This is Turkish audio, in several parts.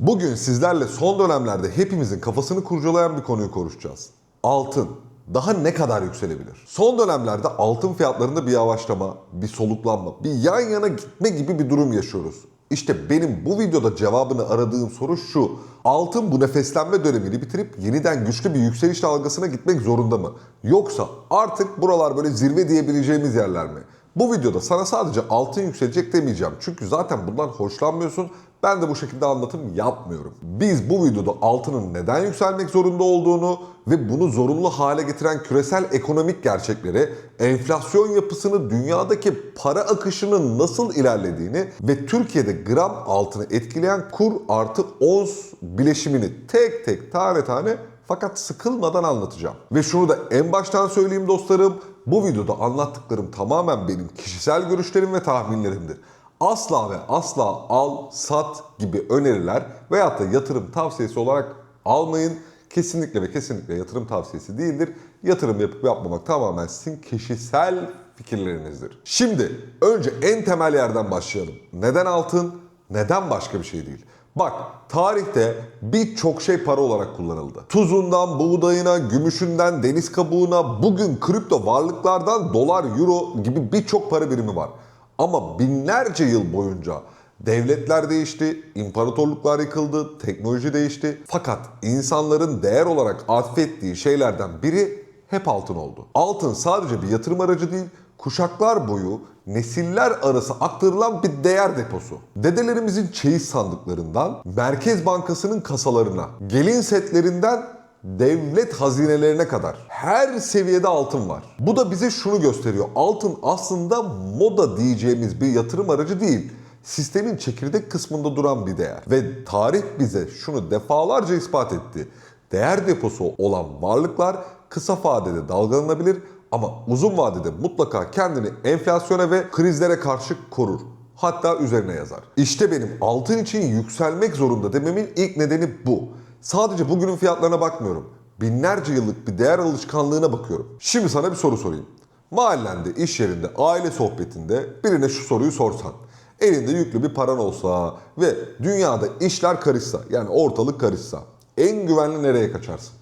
Bugün sizlerle son dönemlerde hepimizin kafasını kurcalayan bir konuyu konuşacağız. Altın daha ne kadar yükselebilir? Son dönemlerde altın fiyatlarında bir yavaşlama, bir soluklanma, bir yan yana gitme gibi bir durum yaşıyoruz. İşte benim bu videoda cevabını aradığım soru şu. Altın bu nefeslenme dönemini bitirip yeniden güçlü bir yükseliş dalgasına gitmek zorunda mı? Yoksa artık buralar böyle zirve diyebileceğimiz yerler mi? Bu videoda sana sadece altın yükselecek demeyeceğim. Çünkü zaten bundan hoşlanmıyorsun. Ben de bu şekilde anlatım yapmıyorum. Biz bu videoda altının neden yükselmek zorunda olduğunu ve bunu zorunlu hale getiren küresel ekonomik gerçekleri, enflasyon yapısını, dünyadaki para akışının nasıl ilerlediğini ve Türkiye'de gram altını etkileyen kur artı ons bileşimini tek tek tane tane fakat sıkılmadan anlatacağım. Ve şunu da en baştan söyleyeyim dostlarım. Bu videoda anlattıklarım tamamen benim kişisel görüşlerim ve tahminlerimdir. Asla ve asla al, sat gibi öneriler veyahut da yatırım tavsiyesi olarak almayın. Kesinlikle ve kesinlikle yatırım tavsiyesi değildir. Yatırım yapıp yapmamak tamamen sizin kişisel fikirlerinizdir. Şimdi önce en temel yerden başlayalım. Neden altın? Neden başka bir şey değil? Bak tarihte birçok şey para olarak kullanıldı. Tuzundan, buğdayına, gümüşünden, deniz kabuğuna, bugün kripto varlıklardan dolar, euro gibi birçok para birimi var. Ama binlerce yıl boyunca devletler değişti, imparatorluklar yıkıldı, teknoloji değişti. Fakat insanların değer olarak atfettiği şeylerden biri hep altın oldu. Altın sadece bir yatırım aracı değil, kuşaklar boyu nesiller arası aktarılan bir değer deposu. Dedelerimizin çeyiz sandıklarından Merkez Bankası'nın kasalarına, gelin setlerinden devlet hazinelerine kadar her seviyede altın var. Bu da bize şunu gösteriyor. Altın aslında moda diyeceğimiz bir yatırım aracı değil. Sistemin çekirdek kısmında duran bir değer. Ve tarih bize şunu defalarca ispat etti. Değer deposu olan varlıklar kısa vadede dalgalanabilir ama uzun vadede mutlaka kendini enflasyona ve krizlere karşı korur. Hatta üzerine yazar. İşte benim altın için yükselmek zorunda dememin ilk nedeni bu. Sadece bugünün fiyatlarına bakmıyorum. Binlerce yıllık bir değer alışkanlığına bakıyorum. Şimdi sana bir soru sorayım. Mahallende, iş yerinde, aile sohbetinde birine şu soruyu sorsan. Elinde yüklü bir paran olsa ve dünyada işler karışsa yani ortalık karışsa en güvenli nereye kaçarsın?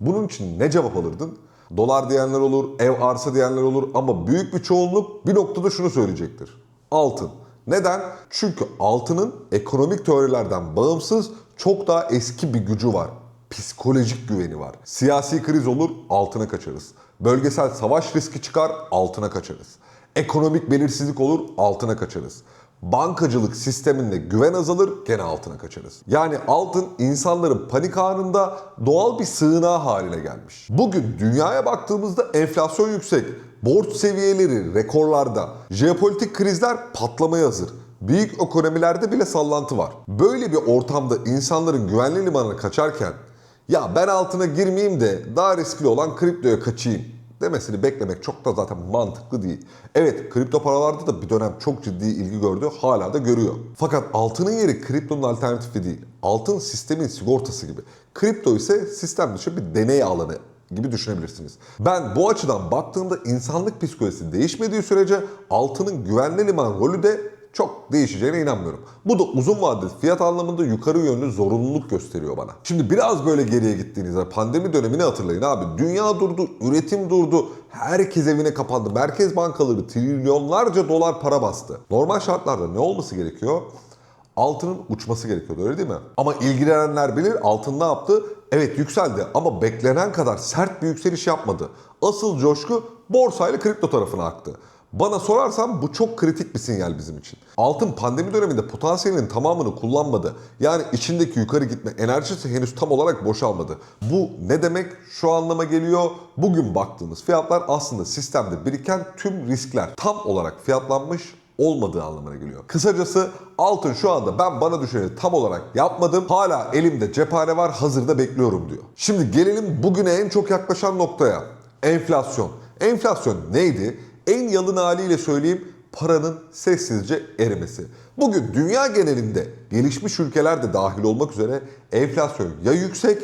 Bunun için ne cevap alırdın? Dolar diyenler olur, ev arsa diyenler olur ama büyük bir çoğunluk bir noktada şunu söyleyecektir. Altın. Neden? Çünkü altının ekonomik teorilerden bağımsız çok daha eski bir gücü var. Psikolojik güveni var. Siyasi kriz olur, altına kaçarız. Bölgesel savaş riski çıkar, altına kaçarız. Ekonomik belirsizlik olur, altına kaçarız. Bankacılık sisteminde güven azalır, gene altına kaçarız. Yani altın insanların panik anında doğal bir sığınağı haline gelmiş. Bugün dünyaya baktığımızda enflasyon yüksek, borç seviyeleri rekorlarda, jeopolitik krizler patlamaya hazır. Büyük ekonomilerde bile sallantı var. Böyle bir ortamda insanların güvenli limanına kaçarken ya ben altına girmeyeyim de daha riskli olan kriptoya kaçayım demesini beklemek çok da zaten mantıklı değil. Evet kripto paralarda da bir dönem çok ciddi ilgi gördü. Hala da görüyor. Fakat altının yeri kriptonun alternatifi değil. Altın sistemin sigortası gibi. Kripto ise sistem dışı bir deney alanı gibi düşünebilirsiniz. Ben bu açıdan baktığımda insanlık psikolojisi değişmediği sürece altının güvenli liman rolü de çok değişeceğine inanmıyorum. Bu da uzun vadeli fiyat anlamında yukarı yönlü zorunluluk gösteriyor bana. Şimdi biraz böyle geriye gittiğinizde pandemi dönemini hatırlayın abi. Dünya durdu, üretim durdu, herkes evine kapandı. Merkez bankaları trilyonlarca dolar para bastı. Normal şartlarda ne olması gerekiyor? altının uçması gerekiyordu öyle değil mi? Ama ilgilenenler bilir altın ne yaptı? Evet yükseldi ama beklenen kadar sert bir yükseliş yapmadı. Asıl coşku borsayla kripto tarafına aktı. Bana sorarsan bu çok kritik bir sinyal bizim için. Altın pandemi döneminde potansiyelinin tamamını kullanmadı. Yani içindeki yukarı gitme enerjisi henüz tam olarak boşalmadı. Bu ne demek? Şu anlama geliyor. Bugün baktığımız fiyatlar aslında sistemde biriken tüm riskler tam olarak fiyatlanmış olmadığı anlamına geliyor. Kısacası altın şu anda ben bana düşeni tam olarak yapmadım. Hala elimde cephane var hazırda bekliyorum diyor. Şimdi gelelim bugüne en çok yaklaşan noktaya. Enflasyon. Enflasyon neydi? En yalın haliyle söyleyeyim paranın sessizce erimesi. Bugün dünya genelinde gelişmiş ülkeler de dahil olmak üzere enflasyon ya yüksek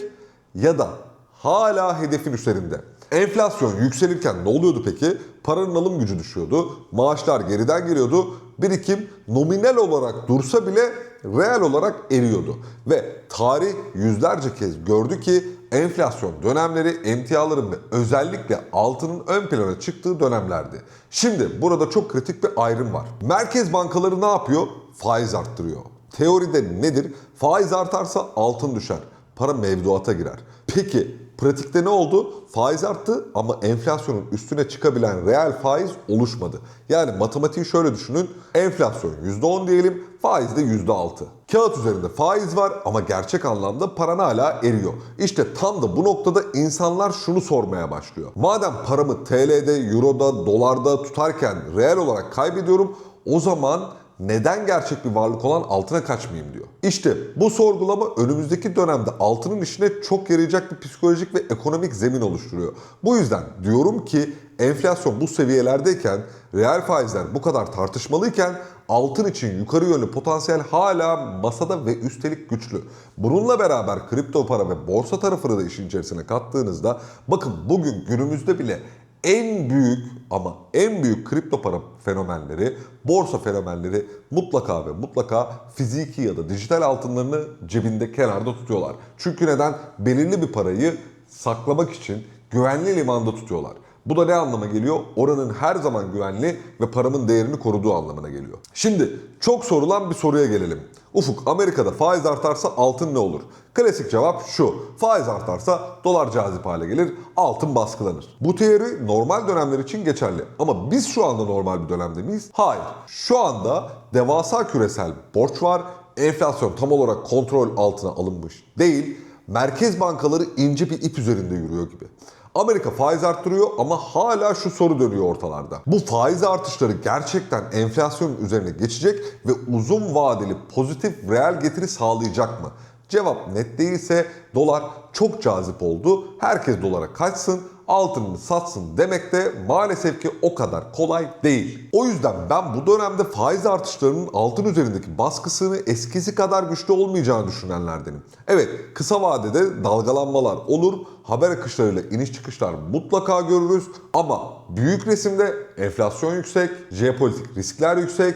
ya da hala hedefin üzerinde. Enflasyon yükselirken ne oluyordu peki? Paranın alım gücü düşüyordu, maaşlar geriden geliyordu. Birikim nominal olarak dursa bile reel olarak eriyordu. Ve tarih yüzlerce kez gördü ki enflasyon dönemleri emtiaların ve özellikle altının ön plana çıktığı dönemlerdi. Şimdi burada çok kritik bir ayrım var. Merkez bankaları ne yapıyor? Faiz arttırıyor. Teoride nedir? Faiz artarsa altın düşer. Para mevduata girer. Peki pratikte ne oldu? Faiz arttı ama enflasyonun üstüne çıkabilen reel faiz oluşmadı. Yani matematiği şöyle düşünün. Enflasyon %10 diyelim, faiz de %6. Kağıt üzerinde faiz var ama gerçek anlamda paran hala eriyor. İşte tam da bu noktada insanlar şunu sormaya başlıyor. Madem paramı TL'de, Euro'da, dolarda tutarken reel olarak kaybediyorum o zaman neden gerçek bir varlık olan altına kaçmayayım diyor. İşte bu sorgulama önümüzdeki dönemde altının işine çok yarayacak bir psikolojik ve ekonomik zemin oluşturuyor. Bu yüzden diyorum ki enflasyon bu seviyelerdeyken, reel faizler bu kadar tartışmalıyken altın için yukarı yönlü potansiyel hala masada ve üstelik güçlü. Bununla beraber kripto para ve borsa tarafını da işin içerisine kattığınızda bakın bugün günümüzde bile en büyük ama en büyük kripto para fenomenleri, borsa fenomenleri mutlaka ve mutlaka fiziki ya da dijital altınlarını cebinde kenarda tutuyorlar. Çünkü neden? Belirli bir parayı saklamak için güvenli limanda tutuyorlar. Bu da ne anlama geliyor? Oranın her zaman güvenli ve paramın değerini koruduğu anlamına geliyor. Şimdi çok sorulan bir soruya gelelim. Ufuk Amerika'da faiz artarsa altın ne olur? Klasik cevap şu. Faiz artarsa dolar cazip hale gelir, altın baskılanır. Bu teori normal dönemler için geçerli. Ama biz şu anda normal bir dönemde miyiz? Hayır. Şu anda devasa küresel borç var. Enflasyon tam olarak kontrol altına alınmış değil. Merkez bankaları ince bir ip üzerinde yürüyor gibi. Amerika faiz arttırıyor ama hala şu soru dönüyor ortalarda. Bu faiz artışları gerçekten enflasyonun üzerine geçecek ve uzun vadeli pozitif reel getiri sağlayacak mı? Cevap net değilse dolar çok cazip oldu. Herkes dolara kaçsın, altınını satsın demek de maalesef ki o kadar kolay değil. O yüzden ben bu dönemde faiz artışlarının altın üzerindeki baskısını eskisi kadar güçlü olmayacağını düşünenlerdenim. Evet kısa vadede dalgalanmalar olur, haber akışlarıyla iniş çıkışlar mutlaka görürüz ama büyük resimde enflasyon yüksek, jeopolitik riskler yüksek,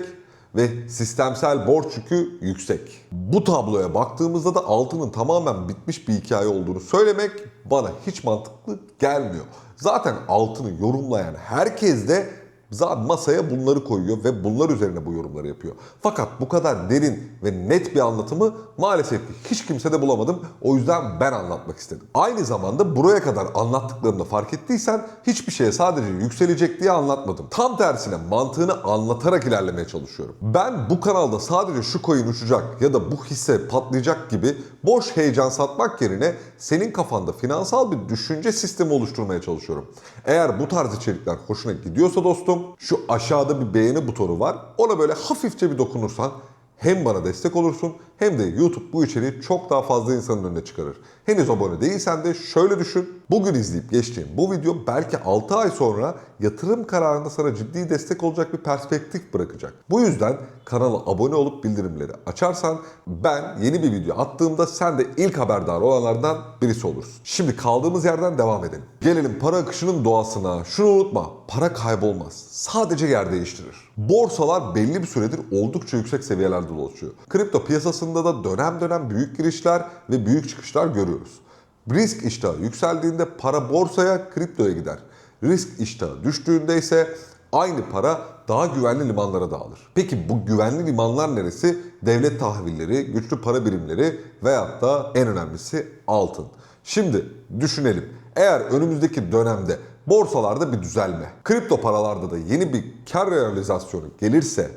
ve sistemsel borç yükü yüksek. Bu tabloya baktığımızda da altının tamamen bitmiş bir hikaye olduğunu söylemek bana hiç mantıklı gelmiyor. Zaten altını yorumlayan herkes de zaten masaya bunları koyuyor ve bunlar üzerine bu yorumları yapıyor. Fakat bu kadar derin ve net bir anlatımı maalesef hiç kimsede bulamadım. O yüzden ben anlatmak istedim. Aynı zamanda buraya kadar anlattıklarımda fark ettiysen hiçbir şeye sadece yükselecek diye anlatmadım. Tam tersine mantığını anlatarak ilerlemeye çalışıyorum. Ben bu kanalda sadece şu coin uçacak ya da bu hisse patlayacak gibi boş heyecan satmak yerine senin kafanda finansal bir düşünce sistemi oluşturmaya çalışıyorum. Eğer bu tarz içerikler hoşuna gidiyorsa dostum şu aşağıda bir beğeni butonu var. Ona böyle hafifçe bir dokunursan hem bana destek olursun hem de YouTube bu içeriği çok daha fazla insanın önüne çıkarır. Henüz abone değilsen de şöyle düşün. Bugün izleyip geçtiğim bu video belki 6 ay sonra yatırım kararında sana ciddi destek olacak bir perspektif bırakacak. Bu yüzden kanala abone olup bildirimleri açarsan ben yeni bir video attığımda sen de ilk haberdar olanlardan birisi olursun. Şimdi kaldığımız yerden devam edelim. Gelelim para akışının doğasına. Şunu unutma. Para kaybolmaz. Sadece yer değiştirir. Borsalar belli bir süredir oldukça yüksek seviyelerde dolaşıyor. Kripto piyasasında da dönem dönem büyük girişler ve büyük çıkışlar görüyoruz. Risk iştahı yükseldiğinde para borsaya, kriptoya gider. Risk iştahı düştüğünde ise aynı para daha güvenli limanlara dağılır. Peki bu güvenli limanlar neresi? Devlet tahvilleri, güçlü para birimleri veyahut da en önemlisi altın. Şimdi düşünelim. Eğer önümüzdeki dönemde borsalarda bir düzelme, kripto paralarda da yeni bir kar realizasyonu gelirse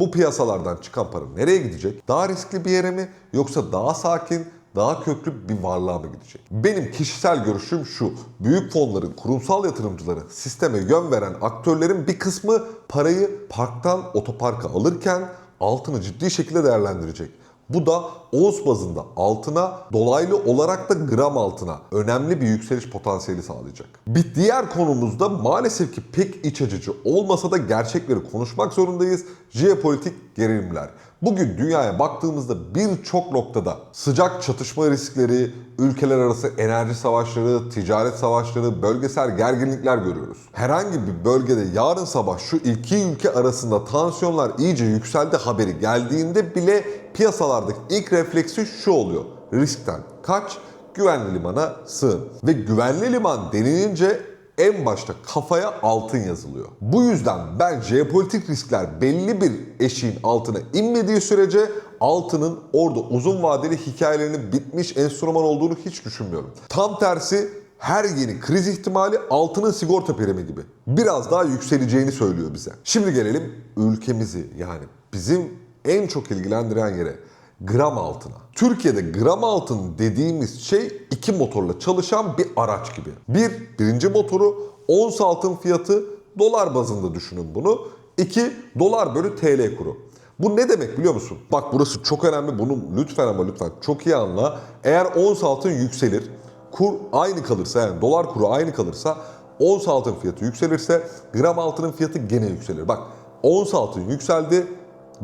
bu piyasalardan çıkan para nereye gidecek? Daha riskli bir yere mi yoksa daha sakin, daha köklü bir varlığa mı gidecek? Benim kişisel görüşüm şu. Büyük fonların, kurumsal yatırımcıların, sisteme yön veren aktörlerin bir kısmı parayı parktan otoparka alırken altını ciddi şekilde değerlendirecek. Bu da ons bazında altına, dolaylı olarak da gram altına önemli bir yükseliş potansiyeli sağlayacak. Bir diğer konumuzda maalesef ki pek iç açıcı olmasa da gerçekleri konuşmak zorundayız. Jeopolitik gerilimler. Bugün dünyaya baktığımızda birçok noktada sıcak çatışma riskleri, ülkeler arası enerji savaşları, ticaret savaşları, bölgesel gerginlikler görüyoruz. Herhangi bir bölgede yarın sabah şu iki ülke arasında tansiyonlar iyice yükseldi haberi geldiğinde bile piyasalardaki ilk refleksi şu oluyor. Riskten kaç, güvenli limana sığın. Ve güvenli liman denilince en başta kafaya altın yazılıyor. Bu yüzden ben jeopolitik riskler belli bir eşiğin altına inmediği sürece altının orada uzun vadeli hikayelerinin bitmiş enstrüman olduğunu hiç düşünmüyorum. Tam tersi her yeni kriz ihtimali altının sigorta primi gibi. Biraz daha yükseleceğini söylüyor bize. Şimdi gelelim ülkemizi yani bizim en çok ilgilendiren yere gram altına. Türkiye'de gram altın dediğimiz şey iki motorla çalışan bir araç gibi. Bir, birinci motoru ons altın fiyatı dolar bazında düşünün bunu. İki, dolar bölü TL kuru. Bu ne demek biliyor musun? Bak burası çok önemli. Bunu lütfen ama lütfen çok iyi anla. Eğer ons altın yükselir, kur aynı kalırsa yani dolar kuru aynı kalırsa ons altın fiyatı yükselirse gram altının fiyatı gene yükselir. Bak ons altın yükseldi,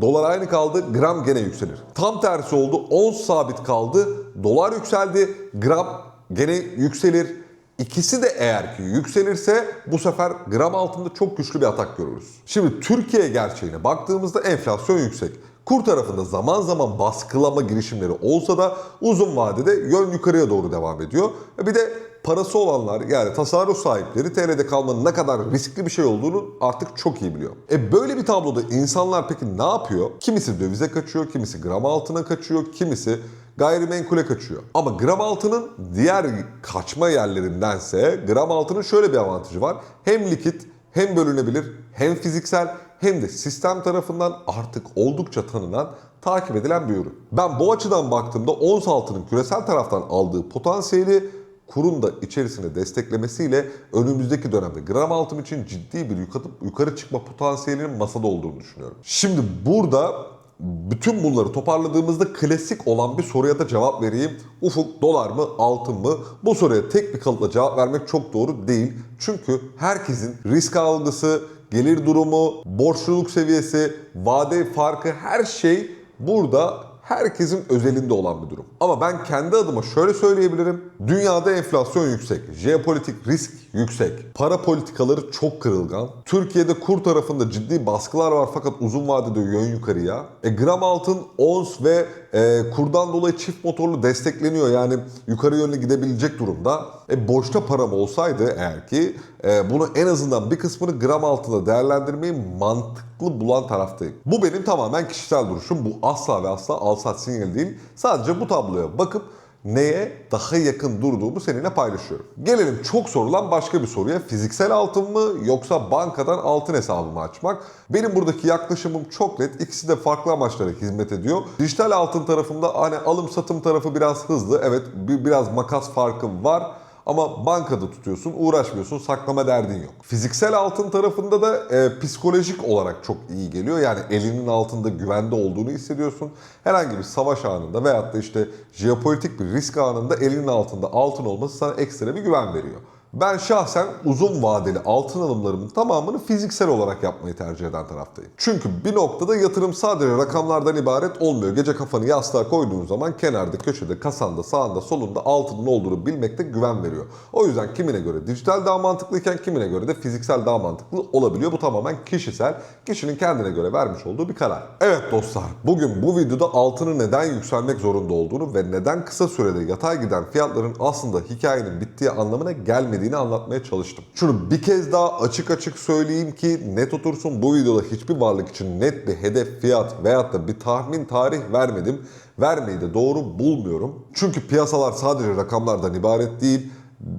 Dolar aynı kaldı, gram gene yükselir. Tam tersi oldu, ons sabit kaldı, dolar yükseldi, gram gene yükselir. İkisi de eğer ki yükselirse bu sefer gram altında çok güçlü bir atak görürüz. Şimdi Türkiye gerçeğine baktığımızda enflasyon yüksek. Kur tarafında zaman zaman baskılama girişimleri olsa da uzun vadede yön yukarıya doğru devam ediyor. E Bir de parası olanlar yani tasarruf sahipleri TL'de kalmanın ne kadar riskli bir şey olduğunu artık çok iyi biliyor. E böyle bir tabloda insanlar peki ne yapıyor? Kimisi dövize kaçıyor, kimisi gram altına kaçıyor, kimisi gayrimenkule kaçıyor. Ama gram altının diğer kaçma yerlerindense gram altının şöyle bir avantajı var. Hem likit hem bölünebilir hem fiziksel hem de sistem tarafından artık oldukça tanınan takip edilen bir ürün. Ben bu açıdan baktığımda ons altının küresel taraftan aldığı potansiyeli kurun da içerisine desteklemesiyle önümüzdeki dönemde gram altın için ciddi bir yukarı, yukarı çıkma potansiyelinin masada olduğunu düşünüyorum. Şimdi burada bütün bunları toparladığımızda klasik olan bir soruya da cevap vereyim. Ufuk dolar mı altın mı? Bu soruya tek bir kalıpla cevap vermek çok doğru değil. Çünkü herkesin risk algısı, gelir durumu, borçluluk seviyesi, vade farkı her şey burada herkesin özelinde olan bir durum. Ama ben kendi adıma şöyle söyleyebilirim. Dünyada enflasyon yüksek, jeopolitik risk yüksek, para politikaları çok kırılgan. Türkiye'de kur tarafında ciddi baskılar var fakat uzun vadede yön yukarıya. E, gram altın, ons ve e, kurdan dolayı çift motorlu destekleniyor. Yani yukarı yönlü gidebilecek durumda. E, boşta param olsaydı eğer ki e, bunu en azından bir kısmını gram altında değerlendirmeyi mantıklı bulan taraftayım. Bu benim tamamen kişisel duruşum. Bu asla ve asla alsat sinyal değil. Sadece bu tabloya bakıp neye daha yakın durduğumu seninle paylaşıyorum. Gelelim çok sorulan başka bir soruya. Fiziksel altın mı yoksa bankadan altın hesabımı açmak? Benim buradaki yaklaşımım çok net. İkisi de farklı amaçlara hizmet ediyor. Dijital altın tarafında hani alım satım tarafı biraz hızlı. Evet bir, biraz makas farkı var. Ama bankada tutuyorsun, uğraşmıyorsun, saklama derdin yok. Fiziksel altın tarafında da e, psikolojik olarak çok iyi geliyor. Yani elinin altında güvende olduğunu hissediyorsun. Herhangi bir savaş anında veyahut da işte jeopolitik bir risk anında elinin altında altın olması sana ekstra bir güven veriyor. Ben şahsen uzun vadeli altın alımlarımın tamamını fiziksel olarak yapmayı tercih eden taraftayım. Çünkü bir noktada yatırım sadece rakamlardan ibaret olmuyor. Gece kafanı yastığa koyduğun zaman kenarda, köşede, kasanda, sağında, solunda altının olduğunu bilmekte güven veriyor. O yüzden kimine göre dijital daha mantıklıyken kimine göre de fiziksel daha mantıklı olabiliyor. Bu tamamen kişisel, kişinin kendine göre vermiş olduğu bir karar. Evet dostlar, bugün bu videoda altının neden yükselmek zorunda olduğunu ve neden kısa sürede yatay giden fiyatların aslında hikayenin bittiği anlamına gelmediğini anlatmaya çalıştım. Şunu bir kez daha açık açık söyleyeyim ki net otursun bu videoda hiçbir varlık için net bir hedef fiyat veyahut da bir tahmin tarih vermedim. Vermeyi de doğru bulmuyorum. Çünkü piyasalar sadece rakamlardan ibaret değil.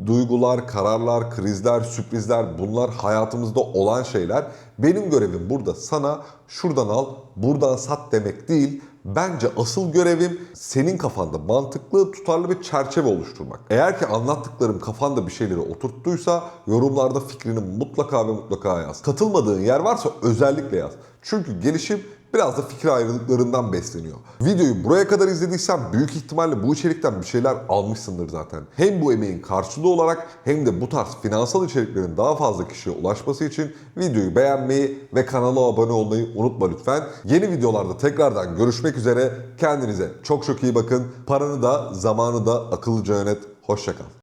Duygular, kararlar, krizler, sürprizler bunlar hayatımızda olan şeyler. Benim görevim burada sana şuradan al, buradan sat demek değil. Bence asıl görevim senin kafanda mantıklı, tutarlı bir çerçeve oluşturmak. Eğer ki anlattıklarım kafanda bir şeyleri oturttuysa yorumlarda fikrini mutlaka ve mutlaka yaz. Katılmadığın yer varsa özellikle yaz. Çünkü gelişim biraz da fikir ayrılıklarından besleniyor. Videoyu buraya kadar izlediysen büyük ihtimalle bu içerikten bir şeyler almışsındır zaten. Hem bu emeğin karşılığı olarak hem de bu tarz finansal içeriklerin daha fazla kişiye ulaşması için videoyu beğenmeyi ve kanala abone olmayı unutma lütfen. Yeni videolarda tekrardan görüşmek üzere. Kendinize çok çok iyi bakın. Paranı da zamanı da akıllıca yönet. Hoşçakal.